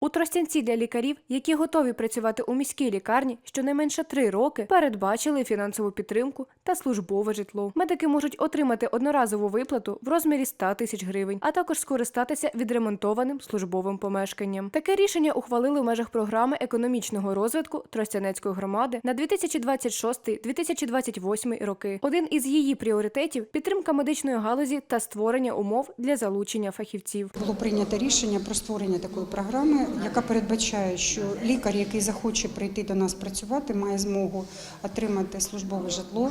У Тростянці для лікарів, які готові працювати у міській лікарні щонайменше три роки, передбачили фінансову підтримку та службове житло. Медики можуть отримати одноразову виплату в розмірі 100 тисяч гривень, а також скористатися відремонтованим службовим помешканням. Таке рішення ухвалили в межах програми економічного розвитку Тростянецької громади на 2026-2028 роки. Один із її пріоритетів підтримка медичної галузі та створення умов для залучення фахівців. Було прийнято рішення про створення такої програми, яка передбачає, що лікар, який захоче прийти до нас працювати, має змогу отримати службове житло,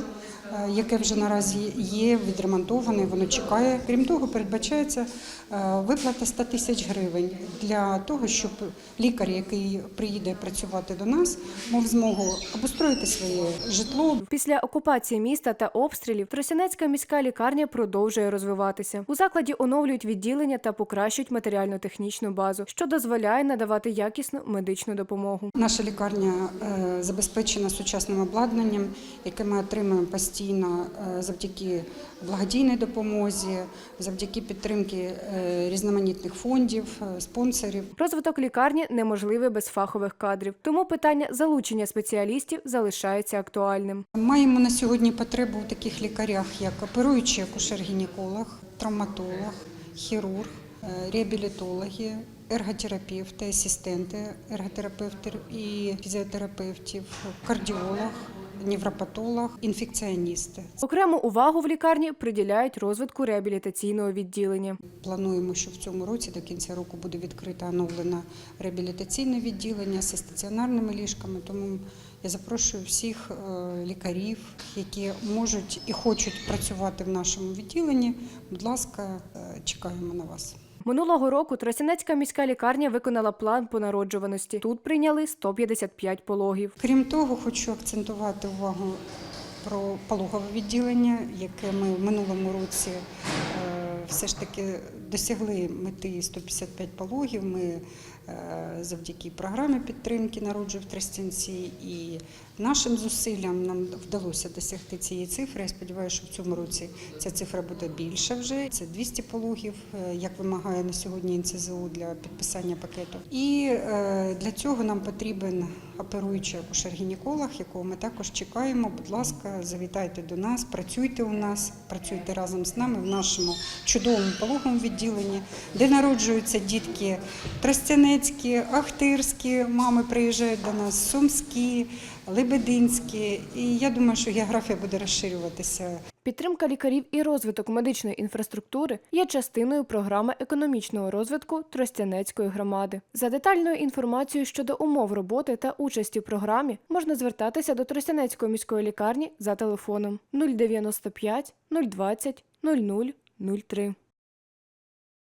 е, яке вже наразі є відремонтоване, воно чекає. Крім того, передбачається е, виплата 100 тисяч гривень для того, щоб лікар, який приїде працювати до нас, мав змогу обустроїти своє житло, Після окупації міста та обстрілів Тростянецька міська лікарня продовжує розвиватися. У закладі оновлюють відділення та покращують матеріально-технічну базу, що дозволяє надавати якісну медичну допомогу. Наша лікарня е, забезпечена сучасним обладнанням, яке ми отримуємо постійно е, завдяки благодійній допомозі, завдяки підтримки е, різноманітних фондів, спонсорів. Розвиток лікарні неможливий без фахових кадрів, тому питання залучення спеціалістів залишається актуальним. Маємо на сьогодні потребу в таких лікарях, як оперуючий акушер-гінеколог, травматолог, хірург, реабілітологи, ерготерапевти, асистенти ерготерапевтів і фізіотерапевтів, кардіолог, невропатолог, інфекціоністи. Окрему увагу в лікарні приділяють розвитку реабілітаційного відділення. Плануємо, що в цьому році до кінця року буде відкрите оновлене реабілітаційне відділення зі стаціонарними ліжками. Тому я запрошую всіх е, лікарів, які можуть і хочуть працювати в нашому відділенні. Будь ласка, е, чекаємо на вас. Минулого року Тростянецька міська лікарня виконала план по народжуваності. Тут прийняли 155 пологів. Крім того, хочу акцентувати увагу про пологове відділення, яке ми в минулому році все ж таки досягли мети 155 пологів. Ми е, завдяки програмі підтримки народжую в Тростянці і нашим зусиллям нам вдалося досягти цієї цифри. Я сподіваюся, що в цьому році ця цифра буде більша вже. Це 200 пологів, е, як вимагає на сьогодні НЦЗУ для підписання пакету. І е, для цього нам потрібен оперуючий акушер-гінеколог, якого ми також чекаємо. Будь ласка, завітайте до нас, працюйте у нас, працюйте разом з нами в нашому чудовому пологовому відділенні, де народжуються дітки тростянецькі, ахтирські, мами приїжджають до нас, сумські, лебединські. І я думаю, що географія буде розширюватися. Підтримка лікарів і розвиток медичної інфраструктури є частиною програми економічного розвитку Тростянецької громади. За детальною інформацією щодо умов роботи та участі в програмі можна звертатися до Тростянецької міської лікарні за телефоном 095 020 00 03.